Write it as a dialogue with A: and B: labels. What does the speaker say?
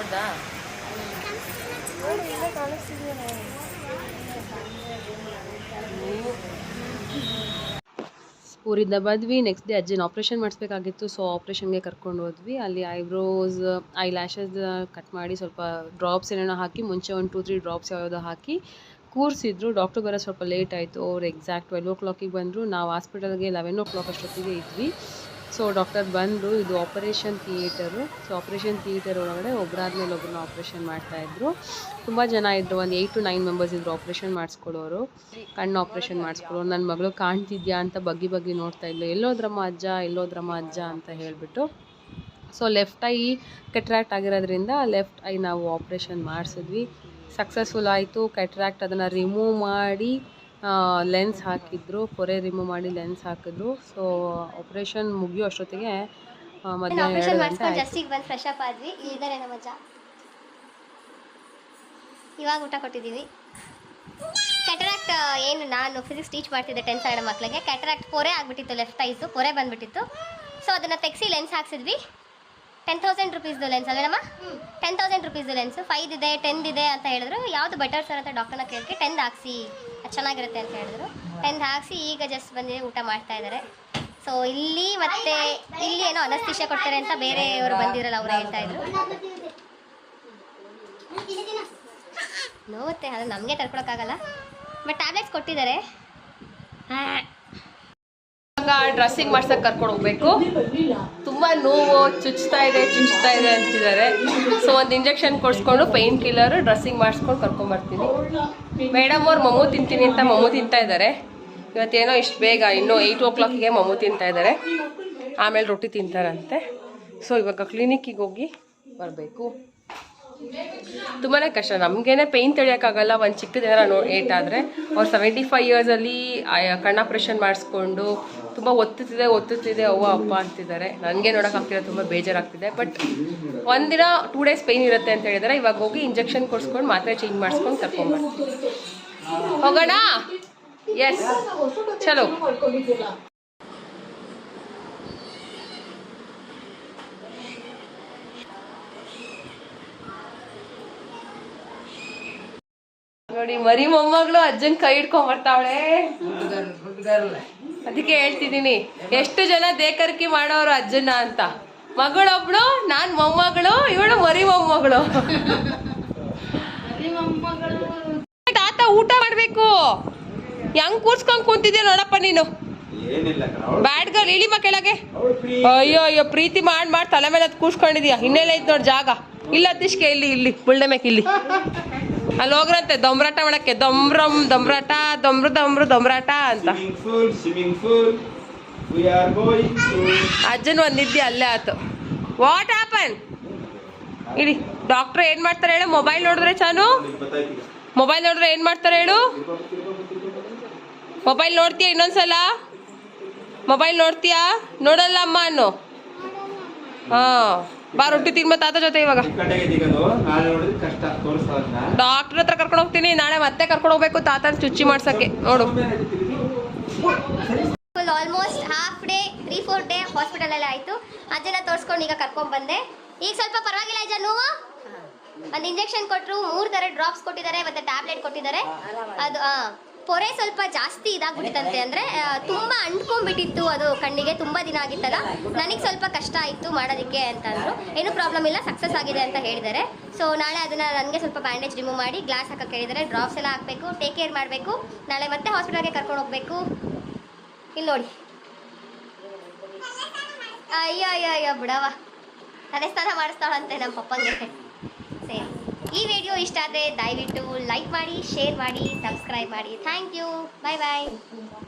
A: ಹೌದಾ ಊರಿಂದ ಬಂದ್ವಿ. ನೆಕ್ಸ್ಟ್ ಡೇ ಅಜ್ಜಿನ ಆಪ್ರೇಷನ್ ಮಾಡಿಸ್ಬೇಕಾಗಿತ್ತು. ಸೊ ಆಪ್ರೇಷನ್ಗೆ ಕರ್ಕೊಂಡು ಹೋದ್ವಿ. ಅಲ್ಲಿ ಐಬ್ರೋಸ್ ಐ ಲ್ಯಾಶಸ್ ಕಟ್ ಮಾಡಿ ಸ್ವಲ್ಪ ಡ್ರಾಪ್ಸ್ ಏನೇನೋ ಹಾಕಿ ಮುಂಚೆ ಒಂದು ಟೂ ತ್ರೀ ಡ್ರಾಪ್ಸ್ ಯಾವುದೋ ಹಾಕಿ ಕೂರಿಸಿದ್ರು. ಡಾಕ್ಟರ್ ಬರೋ ಸ್ವಲ್ಪ ಲೇಟ್ ಆಯಿತು. ಅವ್ರು ಎಕ್ಸಾಕ್ಟ್ ಟ್ವೆಲ್ ಓ ಕ್ಲಾಕಿಗೆ ಬಂದರು. ನಾವು ಹಾಸ್ಪಿಟಲ್ಗೆ ಲೆವೆನ್ ಓ ಕ್ಲಾಕ್ ಅಷ್ಟೊತ್ತಿಗೆ ಇದ್ವಿ. ಸೊ ಡಾಕ್ಟರ್ ಬಂದರು ಇದು operation theatre. So operation theatre ಒಳಗಡೆ ಒಬ್ಬರಾದ್ಮೇಲೆ ಒಬ್ಬರನ್ನ ಆಪ್ರೇಷನ್ ಮಾಡ್ತಾಯಿದ್ರು ತುಂಬ ಜನ ಇದ್ದರು ಒಂದು ಏಯ್ಟ್ ಟು ನೈನ್ ಮೆಂಬರ್ಸ್ ಇದ್ದರು ಆಪ್ರೇಷನ್ ಮಾಡಿಸ್ಕೊಳ್ಳೋರು ಕಣ್ಣು ಆಪ್ರೇಷನ್ ಮಾಡಿಸ್ಕೊಳ್ಳೋರು ನನ್ನ ಮಗಳು ಕಾಣ್ತಿದ್ಯಾ? ಅಂತ ಬಗ್ಗಿ ಬಗ್ಗಿ ನೋಡ್ತಾ ಇದ್ಲು. ಎಲ್ಲೋದ್ರಮ್ಮ ಅಜ್ಜ ಎಲ್ಲೋದ್ರಮ್ಮ ಅಜ್ಜ? ಅಂತ ಹೇಳಿಬಿಟ್ಟು. ಸೊ ಲೆಫ್ಟ್ ಐ ಕೆಟ್ರಾಕ್ಟ್ ಆಗಿರೋದ್ರಿಂದ ಲೆಫ್ಟ್ ಐ ನಾವು ಆಪ್ರೇಷನ್ ಮಾಡಿಸಿದ್ವಿ. ಸಕ್ಸಸ್ಫುಲ್ ಆಯಿತು. ಕೆಟ್ರಾಕ್ಟ್ ಅದನ್ನು ರಿಮೂವ್ ಮಾಡಿ ಲೆನ್ಸ್ ಹಾಕಿದ್ರು ಪೊರೆ ರಿಮೂವ್ ಮಾಡಿ ಲೆನ್ಸ್ ಹಾಕಿದ್ರು. ಸೊ ಆಪರೇಷನ್ ಮುಗಿಯೋ ಅಷ್ಟೊತ್ತಿಗೆ ಮಧ್ಯಾಹ್ನ
B: ಆಪರೇಷನ್
A: ಎರಡು ಗಂಟೆ
B: ಜಸ್ಟಿಗೆ ಬಂದು ಫ್ರೆಶ್ ಅಪ್ ಆದ್ವಿ. ಇಲ್ಲಿದ್ದಾರೆ ನಮ್ಮ ಅಜ್ಜ. ಇವಾಗ ಊಟ ಕೊಟ್ಟಿದ್ದೀವಿ. ಕ್ಯಾಟರಾಕ್ಟ್ ಏನು ನಾನು ಫಿಸಿಕ್ಸ್ ಟೀಚ್ ಮಾಡ್ತಿದ್ದೆ ಟೆಂತ್ ಸ್ಟ್ಯಾಂಡರ್ಡ್ ಮಕ್ಕಳಿಗೆ ಕ್ಯಾಟರಾಕ್ಟ್ ಪೊರೆ ಆಗಿಬಿಟ್ಟಿತ್ತು ಲೆಫ್ಟ್ ಐಸು ಪೊರೆ ಬಂದ್ಬಿಟ್ಟಿತ್ತು. ಸೊ ಅದನ್ನು ತೆಗ್ಸಿ ಲೆನ್ಸ್ ಹಾಕ್ಸಿದ್ವಿ. ಟೆನ್ ತೌಸಂಡ್ ರುಪೀಸ್ದು ಲೆನ್ಸ್ ಅಲ್ವೇನಮ್ಮ? ಟೆನ್ ತೌಸಂಡ್ ರುಪೀಸ್ದು ಲೆನ್ಸ್ ಫೈವ್ ಇದೆ ಟೆನ್ ಇದೆ ಅಂತ ಹೇಳಿದ್ರು. ಯಾವುದು ಬೆಟರ್ ಸರ್ ಅಂತ ಡಾಕ್ಟರ್ನ ಕೇಳಿ ಟೆನ್ ಹಾಕ್ಸಿ. ಚೆನ್ನಾಗಿರುತ್ತೆ ಅಂತ ಹೇಳಿದ್ರು. ಟೆಂತ್ ಹಾಕ್ಸಿ ಈಗ ಜಸ್ಟ್ ಬಂದಿದೆ, ಊಟ ಮಾಡ್ತಾ ಇದ್ದಾರೆ. ಸೊ ಇಲ್ಲಿ ಮತ್ತೆ ಇಲ್ಲಿ ಏನೋ ಅನಸ್ತಿಷ್ಯ ಕೊಡ್ತಾರೆ ಅಂತ ಬೇರೆಯವರು ಬಂದಿರಲ್ಲ, ಅವ್ರು ಹೇಳ್ತಾ ಇದ್ರು. ನೋವುತ್ತೆ ಅದು ನಮಗೆ ತರ್ಕೊಳಕ್ಕಾಗಲ್ಲ ಬಟ್ ಟ್ಯಾಬ್ಲೆಟ್ಸ್ ಕೊಟ್ಟಿದ್ದಾರೆ.
A: ಡ್ರೆಸ್ಸಿಂಗ್ ಮಾಡ್ಸಕ್ ಕರ್ಕೊಂಡು ಹೋಗ್ಬೇಕು. ತುಂಬಾ ನೋವು, ಚುಚ್ತಾ ಇದೆ ಚುಚ್ತಾ ಇದೆ ಅಂತಿದ್ದಾರೆ. ಸೊ ಒಂದು ಇಂಜೆಕ್ಷನ್ ಕೊಡ್ಸ್ಕೊಂಡು ಪೈನ್ ಕಿಲ್ಲರ್ ಡ್ರೆಸ್ಸಿಂಗ್ ಮಾಡಿಸ್ಕೊಂಡು ಕರ್ಕೊಂಡ್ ಬರ್ತೀನಿ. ಮೇಡಮ್ ಅವ್ರು ಮಮ್ಮು ತಿಂತೀನಿ ಅಂತ ಮಮ್ಮು ತಿಂತಾ ಇದ್ದಾರೆ. ಇವತ್ತೇನೋ ಇಷ್ಟು ಬೇಗ, ಇನ್ನೂ ಏಯ್ಟ್ ಓ ಕ್ಲಾಕಿಗೆ ಮಮ್ಮು ತಿಂತಾ ಇದ್ದಾರೆ. ಆಮೇಲೆ ರೊಟ್ಟಿ ತಿಂತಾರಂತೆ. ಸೊ ಇವಾಗ ಕ್ಲಿನಿಕ್ಕಿಗೆ ಹೋಗಿ ಬರಬೇಕು. ತುಂಬಾ ಕಷ್ಟ. ನಮಗೇನೆ ಪೇಯ್ನ್ ತೆಳಿಯೋಕ್ಕಾಗಲ್ಲ ಒಂದು ಚಿಕ್ಕದೇನಾರ ನೋ ಏಟಾದರೆ ಅವ್ರು ಸೆವೆಂಟಿ ಫೈವ್ ಇಯರ್ಸಲ್ಲಿ ಕಣ್ಣಾಪ್ರೇಷನ್ ಮಾಡಿಸ್ಕೊಂಡು ತುಂಬ ಒತ್ತುತ್ತಿದೆ ಒತ್ತುತ್ತಿದೆ. ಅವ್ವ, ಅಪ್ಪ ಅಂತಿದ್ದಾರೆ. ನನಗೆ ನೋಡೋಕ್ಕಾಗ್ತಿಲ್ಲ ತುಂಬ ಬೇಜಾರಾಗ್ತಿದೆ. ಬಟ್ ಒಂದಿನ ಟೂ ಡೇಸ್ ಪೇಯ್ನ್ ಇರುತ್ತೆ ಅಂತ ಹೇಳಿದರೆ. ಇವಾಗ ಹೋಗಿ ಇಂಜೆಕ್ಷನ್ ಕೊಡ್ಸ್ಕೊಂಡು ಮಾತ್ರೆ ಚೇಂಜ್ ಮಾಡಿಸ್ಕೊಂಡು ಕರ್ಕೊಂಬರ್ತೀನಿ ಹೋಗೋಣ? ಎಸ್ ಚಲೋ. ನೋಡಿ ಮರಿ ಮೊಮ್ಮಗಳು ಅಜ್ಜನ್ ಕೈ ಹಿಡ್ಕೊಂಡ್ ಬರ್ತಾವಳೆ ಅದಕ್ಕೆ ಹೇಳ್ತಿದ್ದೀನಿ ಎಷ್ಟು ಜನ ದೇಕರ್ಕಿ ಮಾಡೋರು ಅಜ್ಜನ ಅಂತ. ಮಗಳೊಬ್ಳು ನಾನ್ ಮೊಮ್ಮಗಳು ಇವಳು ಮರಿ ಮೊಮ್ಮಗಳು. ತಾತ ಊಟ ಮಾಡ್ಬೇಕು. ಹೆಂಗ್ ಕೂರ್ಸ್ಕೊಂಡ್ ಕುಂತಿದ್ಯಾ ನೋಡಪ್ಪ ನೀನು.
C: ಏನಿಲ್ಲ
A: ಬ್ಯಾಡ್ ಗರ್ಲ್ ಇಳಿಮ ಕೆಳಗೆ. ಅಯ್ಯೋ ಅಯ್ಯೋ ಪ್ರೀತಿ ಮಾಡಿ ಮಾಡಿ ತಲೆ ಮೇಲೆ ಅದ್ ಕೂರ್ಸ್ಕೊಂಡಿದ್ಯಾ? ಹಿನ್ನೆಲೆ ಐತ್ ನೋಡ್ ಜಾಗ. ಇಲ್ಲ ತಿಷ್ಕೆ ಇಲ್ಲಿ ಇಲ್ಲಿ ಬುಳ್ಳೆ ಇಲ್ಲಿ. ಅಲ್ಲಿ ಹೋಗ್ರಂತೆ ದೊಂಬ್ರಾಟ ಮಾಡಕ್ಕೆ ದೊಂಬ್ರಮ್ ದೊಂಬ್ರಾಟ ದೊಂಬ್ರ ದೊಂಬ್ರ ದೊಂಬ್ರಾಟ ಅಂತ. ಅಜ್ಜನ್ ಒಂದ್ ಒಂದಿದ್ದೆ ಅಲ್ಲೇ ಆತು. ವಾಟ್ ಹ್ಯಾಪನ್ ಇಡಿ ಡಾಕ್ಟರ್ ಏನ್ ಮಾಡ್ತಾರೆ ಹೇಳು ಮೊಬೈಲ್ ನೋಡಿದ್ರೆ ಚಾನು? ಮೊಬೈಲ್ ನೋಡಿದ್ರೆ ಏನ್ ಮಾಡ್ತಾರೆ ಹೇಳು? ಮೊಬೈಲ್ ನೋಡ್ತೀಯ ಇನ್ನೊಂದ್ಸಲ? ಮೊಬೈಲ್ ನೋಡ್ತೀಯಾ? ನೋಡಲ್ಲ ಅಮ್ಮ ಅನ್ನು? ಹಾ. ಬಾ ರೊಟ್ಟಿ ತಿನ್ ತಾತ ಜೊತೆ ಇವಾಗ. ಡಾಕ್ಟರ್ ಹತ್ರ ಕರ್ಕೊಂಡು ಹೋಗ್ತೀನಿ ನಾಳೆ ಮತ್ತೆ ಕರ್ಕೊಂಡು ಹೋಗ್ಬೇಕು ತಾತನ ಚುಚ್ಚಿ ಮಾಡ್ಸಕ್ಕೆ. ನೋಡು.
B: Almost half day three four day hospital ಅಲ್ಲೇ ಆಯ್ತು. ಅಜ್ಜನ ತೋರಿಸ್ಕೊಂಡು ಈಗ ಕರ್ಕೊಂಡ್ ಬಂದೆ. ಈಗ ಸ್ವಲ್ಪ ಪರವಾಗಿಲ್ಲ ಅಜ್ಜ ನೋವು? ಒಂದು ಇಂಜೆಕ್ಷನ್ ಕೊಟ್ಟರು ಮೂರು ತರ ಡ್ರಾಪ್ಸ್ ಕೊಟ್ಟಿದ್ದಾರೆ ಮತ್ತೆ ಟ್ಯಾಬ್ಲೆಟ್ ಕೊಟ್ಟಿದ್ದಾರೆ. ಅದು ಆ, ಪೊರೆ ಸ್ವಲ್ಪ ಜಾಸ್ತಿ ಇದಾಗ್ಬಿಟ್ಟಿತ್ತಂತೆ ಅಂದರೆ ತುಂಬ ಅಂಟ್ಕೊಂಡ್ಬಿಟ್ಟಿತ್ತು ಅದು ಕಣ್ಣಿಗೆ, ತುಂಬ ದಿನ ಆಗಿತ್ತಲ್ಲ. ನನಗೆ ಸ್ವಲ್ಪ ಕಷ್ಟ ಆಯಿತು ಮಾಡೋದಕ್ಕೆ ಅಂತಂದರು ಏನೂ ಪ್ರಾಬ್ಲಮ್ ಇಲ್ಲ ಸಕ್ಸಸ್ ಆಗಿದೆ ಅಂತ ಹೇಳಿದ್ದಾರೆ. ಸೊ ನಾಳೆ ಅದನ್ನು ನನಗೆ ಸ್ವಲ್ಪ ಬ್ಯಾಂಡೇಜ್ ರಿಮೂವ್ ಮಾಡಿ ಗ್ಲಾಸ್ ಹಾಕಕ್ಕೆ ಹೇಳಿದ್ದಾರೆ. ಡ್ರಾಪ್ಸ್ ಎಲ್ಲ ಹಾಕಬೇಕು ಟೇಕ್ ಕೇರ್ ಮಾಡಬೇಕು. ನಾಳೆ ಮತ್ತೆ ಹಾಸ್ಪಿಟಲ್ಗೆ ಕರ್ಕೊಂಡು ಹೋಗಬೇಕು. ಇಲ್ಲಿ ನೋಡಿ. ಅಯ್ಯೋ ಅಯ್ಯೋ ಅಯ್ಯೋ ಬಿಡವ ತಲೆ ಸ್ನಾನ ಮಾಡಿಸ್ತಾಳಂತೆ ನಮ್ಮ ಪಪ್ಪಂಗೆ. ಸರಿ. ಈ ವಿಡಿಯೋ ಇಷ್ಟ ಆದರೆ ದಯವಿಟ್ಟು ಲೈಕ್ ಮಾಡಿ ಶೇರ್ ಮಾಡಿ ಸಬ್ಸ್ಕ್ರೈಬ್ ಮಾಡಿ. Thank you bye bye